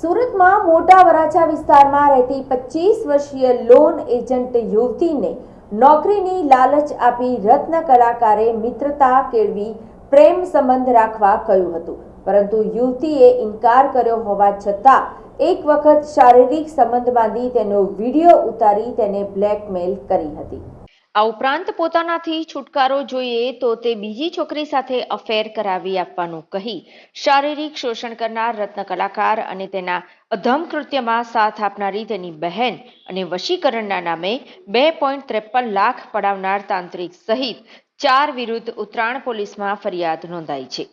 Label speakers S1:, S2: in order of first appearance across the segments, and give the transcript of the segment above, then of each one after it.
S1: સુરતમાં મોટા વરાછા વિસ્તારમાં રહેતી પચીસ વર્ષીય લોન એજન્ટ યુવતીને નોકરીની લાલચ આપી રત્ન કલાકારે મિત્રતા કેળવી પ્રેમ સંબંધ રાખવા કહ્યું હતું. પરંતુ યુવતીએ ઇનકાર કર્યો હોવા છતાં એક વખત શારીરિક સંબંધ બાંધી તેનો વીડિયો ઉતારી તેને બ્લેકમેલ કરી હતી.
S2: આ ઉપરાંત પોતાનાથી છુટકારો જોઈએ તો તે બીજી છોકરી સાથે અફેર કરાવી આપવાનું કહી શારીરિક શોષણ કરનાર રત્ન કલાકાર અને તેના અધમ કૃત્યમાં સાથ આપનારી તેની બહેન અને વશીકરણના નામે બે પોઈન્ટ ત્રેપન લાખ પડાવનાર તાંત્રિક સહિત ચાર વિરુદ્ધ ઉત્તરાયણ પોલીસમાં ફરિયાદ નોંધાઈ છે.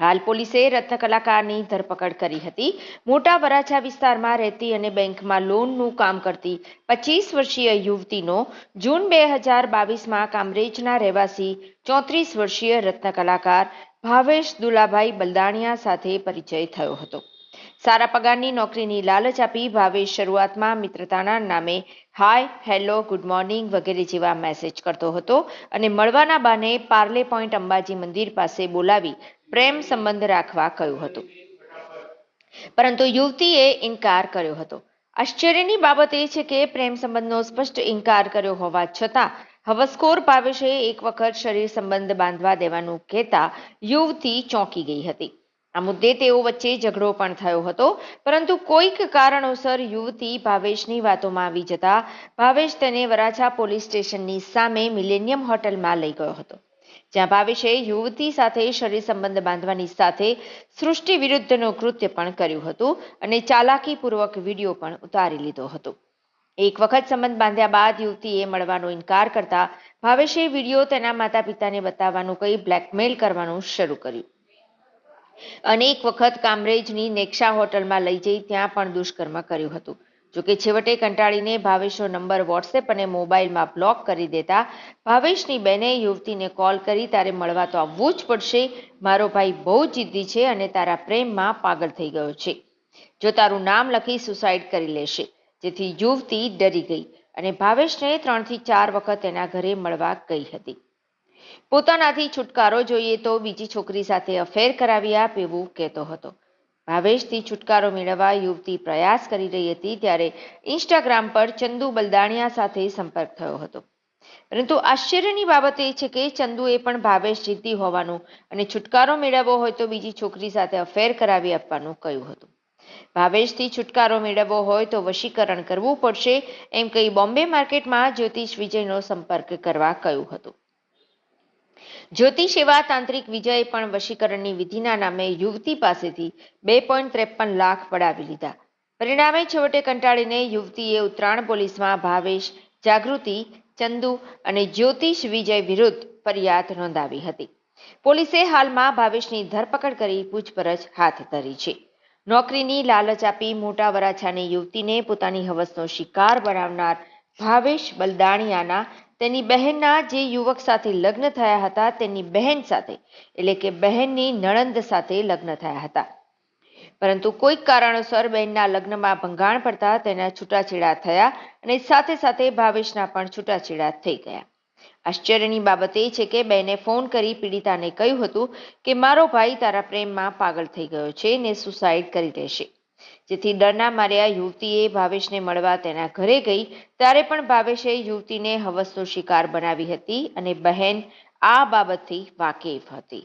S2: હાલ પોલીસે રત્ન કલાકારની ધરપકડ કરી હતી. મોટા વરાછા વિસ્તારમાં રહેતી અને બેંકમાં લોનનું કામ કરતી પચીસ વર્ષીય યુવતીનો જૂન બે હજાર બાવીસમાં કામરેજના રહેવાસી ચોત્રીસ વર્ષીય રત્ન કલાકાર ભાવેશ દુલાભાઈ બલદાણિયા સાથે પરિચય થયો હતો. સારા પગારની નોકરીની લાલચ આપી ભાવેશ શરૂઆતમાં મિત્રતાના નામે હાય હેલો ગુડ મોર્નિંગ વગેરે જેવા મેસેજ કરતો હતો અને મળવાના બાને પાર્લે પોઈન્ટ અંબાજી મંદિર પાસે બોલાવી પ્રેમ સંબંધ રાખવા કહ્યું હતું. પરંતુ યુવતીએ ઇનકાર કર્યો હતો. આશ્ચર્યની બાબત એ છે કે પ્રેમ સંબંધનો સ્પષ્ટ ઇનકાર કર્યો હોવા છતાં હવસ્કોર ભાવેશે એક વખત શરીર સંબંધ બાંધવા દેવાનું કહેતા યુવતી ચોંકી ગઈ હતી. આ મુદ્દે તેઓ વચ્ચે ઝઘડો પણ થયો હતો. પરંતુ કોઈક કારણોસર યુવતી ભાવેશની વાતોમાં આવી જતા ભાવેશ તેને વરાછા પોલીસ સ્ટેશનની સામે મિલેનિયમ હોટલમાં લઈ ગયો હતો. જ્યાં ભાવેશે યુવતી સાથે શરીર સંબંધ બાંધવાની સાથે સૃષ્ટિ વિરુદ્ધનું કૃત્ય પણ કર્યું હતું અને ચાલાકીપૂર્વક વીડિયો પણ ઉતારી લીધો હતો. એક વખત સંબંધ બાંધ્યા બાદ યુવતીએ મળવાનો ઇનકાર કરતા ભાવેશે વીડિયો તેના માતા પિતાને બતાવવાનું કહી બ્લેકમેલ કરવાનું શરૂ કર્યું. અનેક વખત કામરેજની નેક્ષા હોટલમાં લઈ જઈ ત્યાં પણ દુષ્કર્મ કર્યું હતું. જોકે છેવટે કંટાળીને ભાવેશનો નંબર વોટ્સએપ અને મોબાઈલમાં બ્લોક કરી દેતા ભાવેશની બેને યુવતીને કોલ કરી, તારે મળવા તો આવવું જ પડશે. મારો ભાઈ બહુ જિદ્દી છે અને તારા પ્રેમમાં પાગલ થઈ ગયો છે. જો તારું નામ લખી સુસાઇડ કરી લેશે. જેથી યુવતી ડરી ગઈ અને ભાવેશને ત્રણથી ચાર વખત એના ઘરે મળવા ગઈ હતી. પોતાનાથી છુટકારો જોઈએ તો બીજી છોકરી સાથે અફેર કરાવી આપ એવું કહેતો હતો. ભાવેશથી છુટકારો મેળવવા યુવતી પ્રયાસ કરી રહી હતી ત્યારે ઇન્સ્ટાગ્રામ પર ચંદુ બલદાણિયા સાથે સંપર્ક થયો હતો. પરંતુ આશ્ચર્યની બાબત એ છે કે ચંદુએ પણ ભાવેશ જીતી હોવાનું અને છુટકારો મેળવવો હોય તો બીજી છોકરી સાથે અફેર કરાવી આપવાનું કહ્યું હતું. ભાવેશથી છુટકારો મેળવવો હોય તો વશીકરણ કરવું પડશે એમ કહી બોમ્બે માર્કેટમાં જ્યોતિષ વિજયનો સંપર્ક કરવા કહ્યું હતું. જ્યોતિષ એવા તાંત્રિક વિજયે પણ વશીકરણની વિધિના નામે યુવતી પાસેથી બે પોઈન્ટ ત્રેપન લાખ પડાવી લીધા. પરિણામે છેવટે કંટાળીને યુવતીએ ઉત્તરાયણ પોલીસમાં ભાવેશ, જાગૃતિ, ચંદુ અને જ્યોતિષ વિજય વિરુદ્ધ ફરિયાદ નોંધાવી હતી. પોલીસે હાલમાં ભાવેશની ધરપકડ કરી પૂછપરછ હાથ ધરી છે. નોકરીની લાલચ આપી મોટા વરાછાની યુવતીને પોતાની હવસનો શિકાર બનાવનાર ભાવેશ બલદાણિયાના તેની બહેનના જે યુવક સાથે લગ્ન થયા હતા તેની બહેન સાથે, એટલે કે બહેનની નણંદ સાથે લગ્ન થયા હતા. પરંતુ કોઈક કારણોસર બહેનના લગ્નમાં ભંગાણ પડતા તેના છૂટાછેડા થયા અને સાથે સાથે ભાવેશના પણ છૂટાછેડા થઈ ગયા. આશ્ચર્યની બાબત એ છે કે બહેને ફોન કરી પીડિતાને કહ્યું હતું કે, મારો ભાઈ તારા પ્રેમમાં પાગલ થઈ ગયો છે ને સુસાઇડ કરી લેશે જેથી ડરના માર્યા યુવતીએ ભાવેશને મળવા તેના ઘરે ગઈ, ત્યારે પણ ભાવેશે યુવતીને હવસનો શિકાર બનાવી હતી અને બહેન આ બાબતથી વાકેફ હતી.